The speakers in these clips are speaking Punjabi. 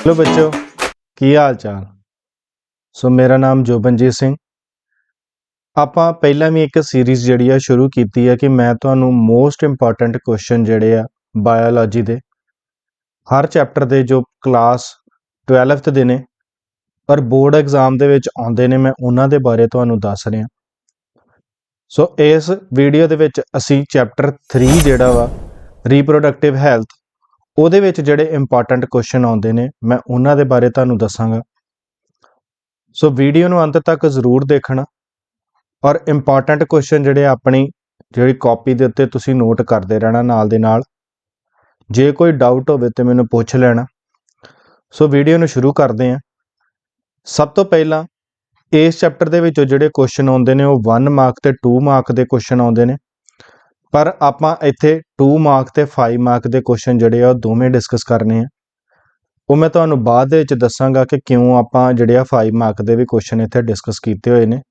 ਹੈਲੋ ਬੱਚੋ ਕੀ ਹਾਲ ਚਾਲ? ਸੋ ਮੇਰਾ ਨਾਮ ਜੋਬਨਜੀਤ ਸਿੰਘ। ਆਪਾਂ ਪਹਿਲਾਂ ਵੀ ਇੱਕ ਸੀਰੀਜ਼ ਜਿਹੜੀ ਆ ਸ਼ੁਰੂ ਕੀਤੀ ਹੈ ਕਿ ਮੈਂ ਤੁਹਾਨੂੰ ਮੋਸਟ ਇੰਪੋਰਟੈਂਟ ਕੁਐਸਚਨ ਜਿਹੜੇ ਆ ਬਾਇਓਲੋਜੀ ਦੇ, ਹਰ ਚੈਪਟਰ ਦੇ ਜੋ ਕਲਾਸ 12th ਦੇ ਨੇ, ਪਰ ਬੋਰਡ ਐਗਜ਼ਾਮ ਦੇ ਵਿੱਚ ਆਉਂਦੇ ਨੇ, ਮੈਂ ਉਹਨਾਂ ਦੇ ਬਾਰੇ ਤੁਹਾਨੂੰ ਦੱਸ ਰਿਹਾ। ਸੋ ਇਸ ਵੀਡੀਓ ਦੇ ਵਿੱਚ ਅਸੀਂ ਚੈਪਟਰ 3 ਜਿਹੜਾ ਵਾ ਰੀਪਰੋਡਕਟਿਵ ਹੈਲਥ ਉਹਦੇ ਵਿੱਚ ਜਿਹੜੇ ਇੰਪੋਰਟੈਂਟ ਕੁਐਸਚਨ ਆਉਂਦੇ ਨੇ, ਮੈਂ ਉਹਨਾਂ ਦੇ ਬਾਰੇ ਤੁਹਾਨੂੰ ਦੱਸਾਂਗਾ। ਸੋ ਵੀਡੀਓ ਨੂੰ ਅੰਤ ਤੱਕ ਜ਼ਰੂਰ ਦੇਖਣਾ ਔਰ ਇੰਪੋਰਟੈਂਟ ਕੁਐਸਚਨ ਜਿਹੜੇ ਆਪਣੀ ਜਿਹੜੀ ਕਾਪੀ ਦੇ ਉੱਤੇ ਤੁਸੀਂ ਨੋਟ ਕਰਦੇ ਰਹਿਣਾ ਨਾਲ ਦੇ ਨਾਲ। ਜੇ ਕੋਈ ਡਾਊਟ ਹੋਵੇ ਤੇ ਮੈਨੂੰ ਪੁੱਛ ਲੈਣਾ। ਸੋ ਵੀਡੀਓ ਨੂੰ ਸ਼ੁਰੂ ਕਰਦੇ ਹਾਂ। ਸਭ ਤੋਂ ਪਹਿਲਾਂ ਇਸ ਚੈਪਟਰ ਦੇ ਵਿੱਚੋਂ ਜਿਹੜੇ ਕੁਐਸਚਨ ਆਉਂਦੇ ਨੇ, ਉਹ 1 ਮਾਰਕ ਤੇ 2 ਮਾਰਕ ਦੇ ਕੁਐਸਚਨ ਆਉਂਦੇ ਨੇ। ਪਰ ਆਪਾਂ ਇੱਥੇ 2 ਮਾਰਕ ਤੇ 5 ਮਾਰਕ ਦੇ ਕੁਐਸਚਨ ਜਿਹੜੇ ਆ, ਉਹ ਦੋਵੇਂ ਡਿਸਕਸ ਕਰਨੇ ਆ। ਉਹ ਮੈਂ ਤੁਹਾਨੂੰ ਬਾਅਦ ਦੇ ਵਿੱਚ ਦੱਸਾਂਗਾ ਕਿ ਕਿਉਂ ਆਪਾਂ ਜਿਹੜੇ ਆ 5 ਮਾਰਕ ਦੇ ਵੀ ਕੁਐਸਚਨ ਇੱਥੇ ਡਿਸਕਸ ਕੀਤੇ ਹੋਏ ਨੇ।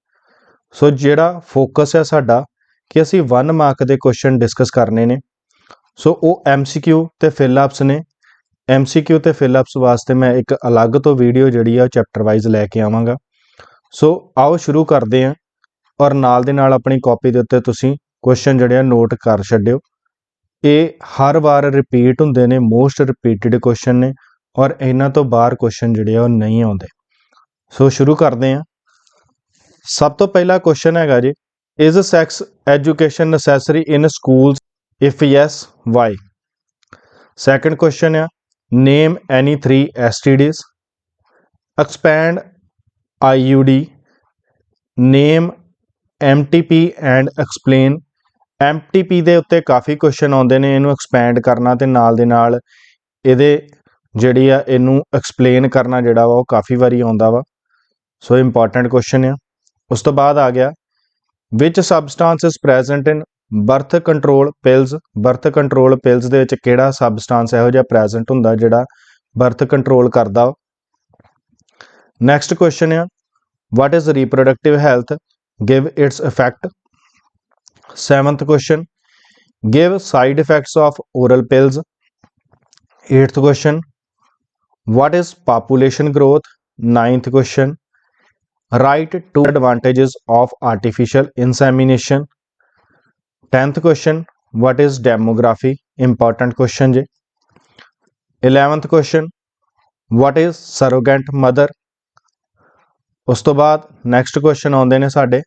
ਸੋ ਜਿਹੜਾ ਫੋਕਸ ਹੈ ਸਾਡਾ ਕਿ ਅਸੀਂ 1 ਮਾਰਕ ਦੇ ਕੁਐਸਚਨ ਡਿਸਕਸ ਕਰਨੇ ਨੇ। ਸੋ ਉਹ MCQ ਤੇ ਫਿਲ-ਅਪਸ ਨੇ। MCQ ਤੇ ਫਿਲ-ਅਪਸ ਵਾਸਤੇ ਮੈਂ ਇੱਕ ਅਲੱਗ ਤੋਂ ਵੀਡੀਓ ਜਿਹੜੀ ਆ ਚੈਪਟਰ ਵਾਈਜ਼ ਲੈ ਕੇ ਆਵਾਂਗਾ। ਸੋ ਆਓ ਸ਼ੁਰੂ ਕਰਦੇ ਹਾਂ। ਔਰ ਨਾਲ ਦੇ ਨਾਲ ਆਪਣੀ ਕਾਪੀ ਦੇ ਉੱਤੇ ਤੁਸੀਂ ਕੁਐਸਚਨ ਜਿਹੜੇ ਆ ਨੋਟ ਕਰ ਛੱਡਿਓ। ਇਹ ਹਰ ਵਾਰ ਰਿਪੀਟ ਹੁੰਦੇ ਨੇ ਮੋਸਟ ਰਿਪੀਟਡ ਕੁਐਸਚਨ ਨੇ, ਔਰ ਇਹਨਾਂ ਤੋਂ ਬਾਹਰ ਕੁਐਸਚਨ ਜਿਹੜੇ ਆ, ਉਹ ਨਹੀਂ ਆਉਂਦੇ। ਸੋ ਸ਼ੁਰੂ ਕਰਦੇ ਹਾਂ। ਸਭ ਤੋਂ ਪਹਿਲਾ ਕੁਐਸਚਨ ਹੈਗਾ ਜੀ is sex education necessary in schools if yes why second question ਆ name any 3 STDs expand IUD name MTP and explain MTP ਦੇ ਉੱਤੇ ਕਾਫੀ ਕੁਐਸਚਨ ਆਉਂਦੇ ਨੇ, ਇਹਨੂੰ ਐਕਸਪੈਂਡ ਕਰਨਾ ਤੇ ਨਾਲ ਦੇ ਨਾਲ ਇਹਦੇ ਜਿਹੜੀ ਆ ਇਹਨੂੰ ਐਕਸਪਲੇਨ ਕਰਨਾ ਜਿਹੜਾ ਵਾ ਉਹ ਕਾਫੀ ਵਾਰੀ ਆਉਂਦਾ ਵਾ। ਸੋ ਇੰਪੋਰਟੈਂਟ ਕੁਐਸਚਨ ਆ। ਉਸ ਤੋਂ ਬਾਅਦ ਆ ਗਿਆ ਵਿਚ substance is present in birth control pills birth control pills ਦੇ ਵਿੱਚ ਕਿਹੜਾ ਸਬਸਟੈਂਸ ਇਹੋ ਜਿਹਾ ਪ੍ਰੈਜ਼ੈਂਟ ਹੁੰਦਾ ਜਿਹੜਾ ਬਰਥ ਕੰਟਰੋਲ ਕਰਦਾ ਨੈਕਸਟ ਕੁਐਸਚਨ ਆ what is reproductive health give its effect 7th question give side effects of oral pills 8th question what is population growth 9th question write two advantages of artificial insemination 10th question what is demography important question ji 11th question what is surrogate mother ਉਸ ਤੋਂ ਬਾਅਦ ਨੈਕਸਟ ਕੁਐਸਚਨ ਆਉਂਦੇ ਨੇ ਸਾਡੇ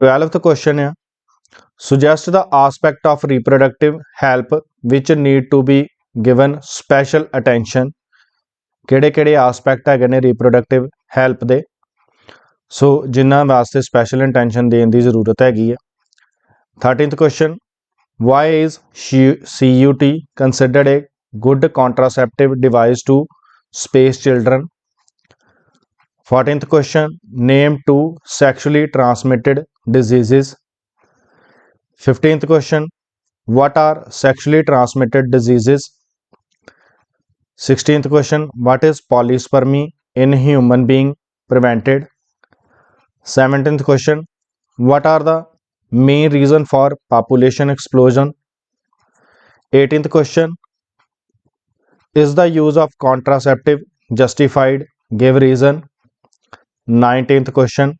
12th ਕੁਐਸਚਨ ਆ। Suggest the aspect of reproductive help which need to be given special attention ਕਿਹੜੇ ਕਿਹੜੇ ਆਸਪੈਕਟ ਹੈਗੇ ਨੇ ਰੀਪਰੋਡਕਟਿਵ ਹੈਲਪ ਦੇ? ਸੋ ਜਿਨ੍ਹਾਂ ਵਾਸਤੇ ਸਪੈਸ਼ਲ ਅਟੈਂਸ਼ਨ ਦੇਣ ਦੀ ਜ਼ਰੂਰਤ ਹੈਗੀ ਹੈ 13th question why is CUT considered a good contraceptive device to space children? 14th question name two sexually transmitted diseases. 15th question what are sexually transmitted diseases? 16th question what is polyspermy in human being prevented? 17th question what are the main reason for population explosion? 18th question is the use of contraceptive justified? Give reason 19th question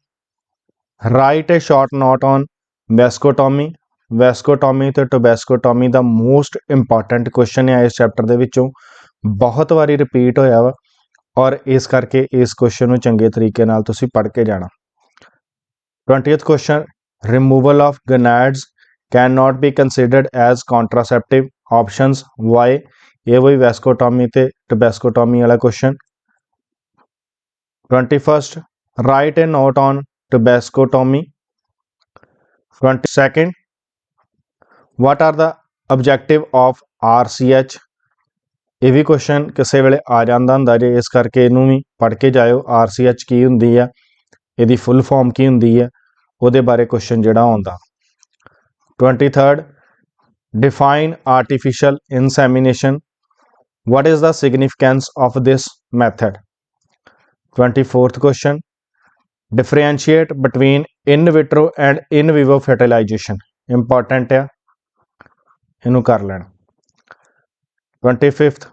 write a short note on vasectomy vasectomy ਤੇ ਟੋਬੈਸਕੋਟੋਮੀ ਦਾ ਮੋਸਟ ਇੰਪੋਰਟੈਂਟ ਕੁਐਸਚਨ ਹੈ ਇਸ ਚੈਪਟਰ ਦੇ ਵਿੱਚੋਂ ਬਹੁਤ ਵਾਰੀ ਰਿਪੀਟ ਹੋਇਆ ਵਾ ਔਰ ਇਸ ਕਰਕੇ ਇਸ ਕੁਐਸਚਨ ਨੂੰ ਚੰਗੇ ਤਰੀਕੇ ਨਾਲ ਤੁਸੀਂ ਪੜ੍ਹ ਕੇ ਜਾਣਾ 20th question removal of gonads cannot be considered as contraceptive options why ਇਹ ਵਈ ਵੈਸਕੋਟੋਮੀ ਤੇ ਟੋਬੈਸਕੋਟੋਮੀ ਵਾਲਾ question 21st write a note on tobaccotomy 22nd what are the objective of RCH ਇਹ ਵੀ ਕੁਐਸਚਨ ਕਿਸੇ ਵੇਲੇ ਆ ਜਾਂਦਾ ਹੁੰਦਾ ਜੇ ਇਸ ਕਰਕੇ ਇਹਨੂੰ ਵੀ ਪੜ੍ਹ ਕੇ ਜਾਇਓ RCH ਕੀ ਹੁੰਦੀ ਆ ਇਹਦੀ ਫੁੱਲ ਫਾਰਮ ਕੀ ਹੁੰਦੀ ਹੈ ਉਹਦੇ ਬਾਰੇ ਕੁਐਸਚਨ ਜਿਹੜਾ ਆਉਂਦਾ 23rd define artificial insemination what is the significance of this method 24th question differentiate between in vitro and in vivo fertilization important ਆ ਇਹਨੂੰ ਕਰ ਲੈਣਾ 25th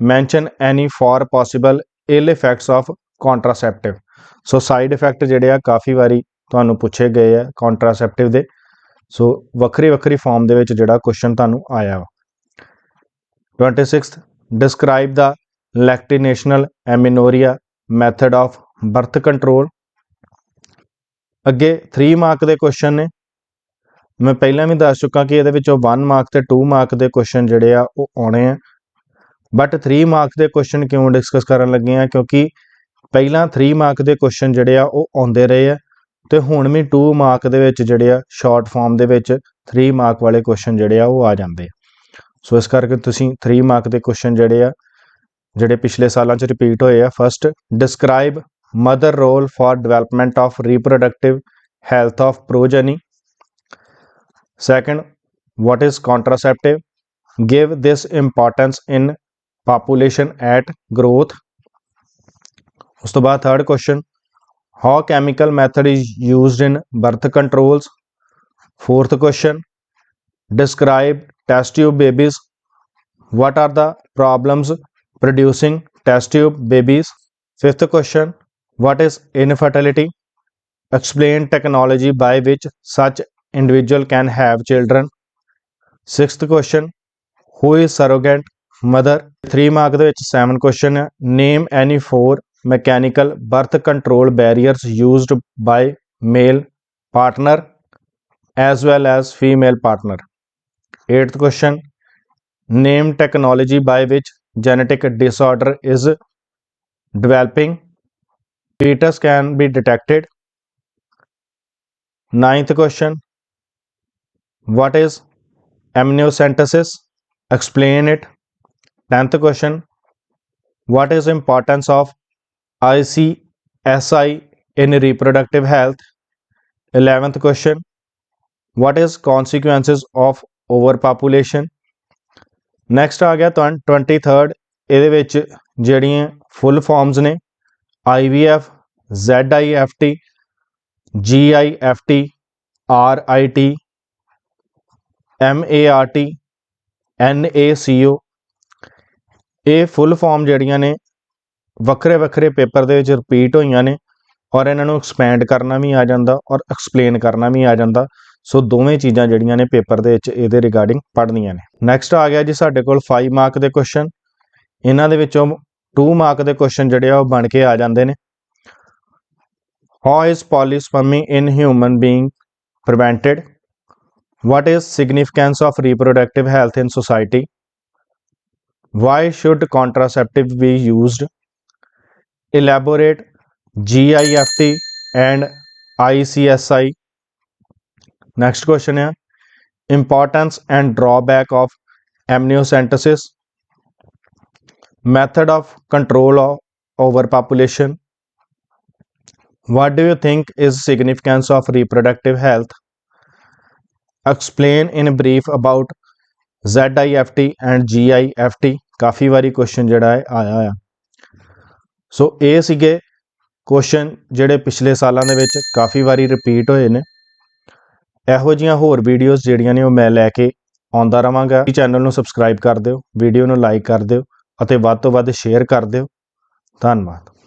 mention any four possible ill effects of contraceptive so side effect ਜਿਹੜੇ ਆ ਕਾਫੀ ਵਾਰੀ ਤੁਹਾਨੂੰ ਪੁੱਛੇ ਗਏ ਆ ਕੰਟਰਾਸੈਪਟਿਵ ਦੇ ਸੋ ਵੱਖਰੀ ਵੱਖਰੀ ਫਾਰਮ ਦੇ ਵਿੱਚ ਜਿਹੜਾ ਕੁਐਸਚਨ ਤੁਹਾਨੂੰ ਆਇਆ ਵਾ 26th describe the lactational amenorrhea method of birth control ਅੱਗੇ 3 ਮਾਰਕ ਦੇ ਕੁਐਸਚਨ ਨੇ। ਮੈਂ ਪਹਿਲਾਂ ਵੀ ਦੱਸ ਚੁੱਕਾ ਕਿ ਇਹਦੇ ਵਿੱਚੋਂ 1 ਮਾਰਕ ਤੇ 2 ਮਾਰਕ ਦੇ ਕੁਐਸਚਨ ਜਿਹੜੇ ਆ, ਉਹ ਆਉਣੇ ਆ। ਬਟ 3 ਮਾਰਕ ਦੇ ਕੁਐਸਚਨ ਕਿਉਂ ਡਿਸਕਸ ਕਰਨ ਲੱਗੇ ਆ? ਕਿਉਂਕਿ ਪਹਿਲਾਂ 3 ਮਾਰਕ ਦੇ ਕੁਐਸਚਨ ਜਿਹੜੇ ਆ, ਉਹ ਆਉਂਦੇ ਰਹੇ ਆ। ਤੇ ਹੁਣ ਵੀ 2 ਮਾਰਕ ਦੇ ਵਿੱਚ ਜਿਹੜੇ ਆ ਸ਼ਾਰਟ ਫਾਰਮ ਦੇ ਵਿੱਚ 3 ਮਾਰਕ ਵਾਲੇ ਕੁਐਸਚਨ ਜਿਹੜੇ ਆ, ਉਹ ਆ ਜਾਂਦੇ ਆ। ਸੋ ਇਸ ਕਰਕੇ ਤੁਸੀਂ 3 ਮਾਰਕ ਦੇ ਕੁਐਸਚਨ ਜਿਹੜੇ ਆ, ਜਿਹੜੇ ਪਿਛਲੇ ਸਾਲਾਂ 'ਚ ਰਿਪੀਟ ਹੋਏ ਆ first describe mother role for development of reproductive health of progeny second what is contraceptive give this importance in population at growth ਉਸ ਤੋਂ ਬਾਅਦ third question how chemical method is used in birth controls fourth question describe test tube babies what are the problems producing test tube babies fifth question what is infertility explain technology by which such individual can have children sixth question who is surrogate mother 3 mark ਦੇ ਵਿੱਚ 7 question ਹੈ name any four mechanical birth control barriers used by male partner as well as female partner eighth question name technology by which genetic disorder is developing fetus can be detected ninth question what is amniocentesis explain it 10th question what is importance of icsi in reproductive health 11th question what is consequences of overpopulation next ਆ ਗਿਆ ਤੁਹਾਨੂੰ 23rd ਇਹਦੇ ਵਿੱਚ ਜਿਹੜੀਆਂ ਫੁੱਲ ਫਾਰਮਸ ਨੇ IVF ZIFT GIFT RIT MART NACO ਇਹ ਫੁੱਲ ਫਾਰਮ ਜਿਹੜੀਆਂ ਨੇ, ਵੱਖਰੇ ਵੱਖਰੇ ਪੇਪਰ ਦੇ ਵਿੱਚ ਰਿਪੀਟ ਹੋਈਆਂ ਨੇ ਔਰ ਇਹਨਾਂ ਨੂੰ ਐਕਸਪੈਂਡ ਕਰਨਾ ਵੀ ਆ ਜਾਂਦਾ ਔਰ ਐਕਸਪਲੇਨ ਕਰਨਾ ਵੀ ਆ ਜਾਂਦਾ। ਸੋ ਦੋਵੇਂ ਚੀਜ਼ਾਂ ਜਿਹੜੀਆਂ ਨੇ ਪੇਪਰ ਦੇ ਵਿੱਚ ਇਹਦੇ ਰਿਗਾਰਡਿੰਗ ਪੜ੍ਹਨੀਆਂ ਨੇ। ਨੈਕਸਟ ਆ ਗਿਆ ਜੀ ਸਾਡੇ ਕੋਲ 5 ਮਾਰਕ ਦੇ ਕੁਐਸਚਨ ਇਹਨਾਂ ਦੇ ਵਿੱਚੋਂ 2 ਮਾਰਕ ਦੇ ਕੁਐਸਚਨ ਜਿਹੜੇ ਆ ਉਹ ਬਣ ਕੇ ਆ ਜਾਂਦੇ ਨੇ How is polyspermy in human being prevented? What is significance of reproductive health in society? Why should contraceptive be used? Elaborate GIFT and ICSI. Next question है importance and drawback of amniocentesis. Method of control of overpopulation. What do you think is significance of reproductive health? Explain in brief about ZIFT and GIFT. ਕਾਫੀ ਵਾਰੀ ਕੁਐਸਚਨ ਜਿਹੜਾ ਹੈ ਆਇਆ ਆ ਸੋ ਇਹ ਸੀਗੇ ਕੁਐਸਚਨ ਜਿਹੜੇ ਪਿਛਲੇ ਸਾਲਾਂ ਦੇ ਵਿੱਚ ਕਾਫੀ ਵਾਰੀ ਰਿਪੀਟ ਹੋਏ ਨੇ ਇਹੋ ਜੀਆਂ ਹੋਰ ਵੀਡੀਓਜ਼ ਜਿਹੜੀਆਂ ਨੇ ਉਹ ਮੈਂ ਲੈ ਕੇ ਆਉਂਦਾ ਰਵਾਂਗਾ ਚੈਨਲ ਨੂੰ ਸਬਸਕ੍ਰਾਈਬ ਕਰ ਦਿਓ ਵੀਡੀਓ ਨੂੰ ਲਾਈਕ ਕਰ ਦਿਓ ਅਤੇ ਵੱਧ ਤੋਂ ਵੱਧ ਸ਼ੇਅਰ ਕਰ ਦਿਓ। ਧੰਨਵਾਦ।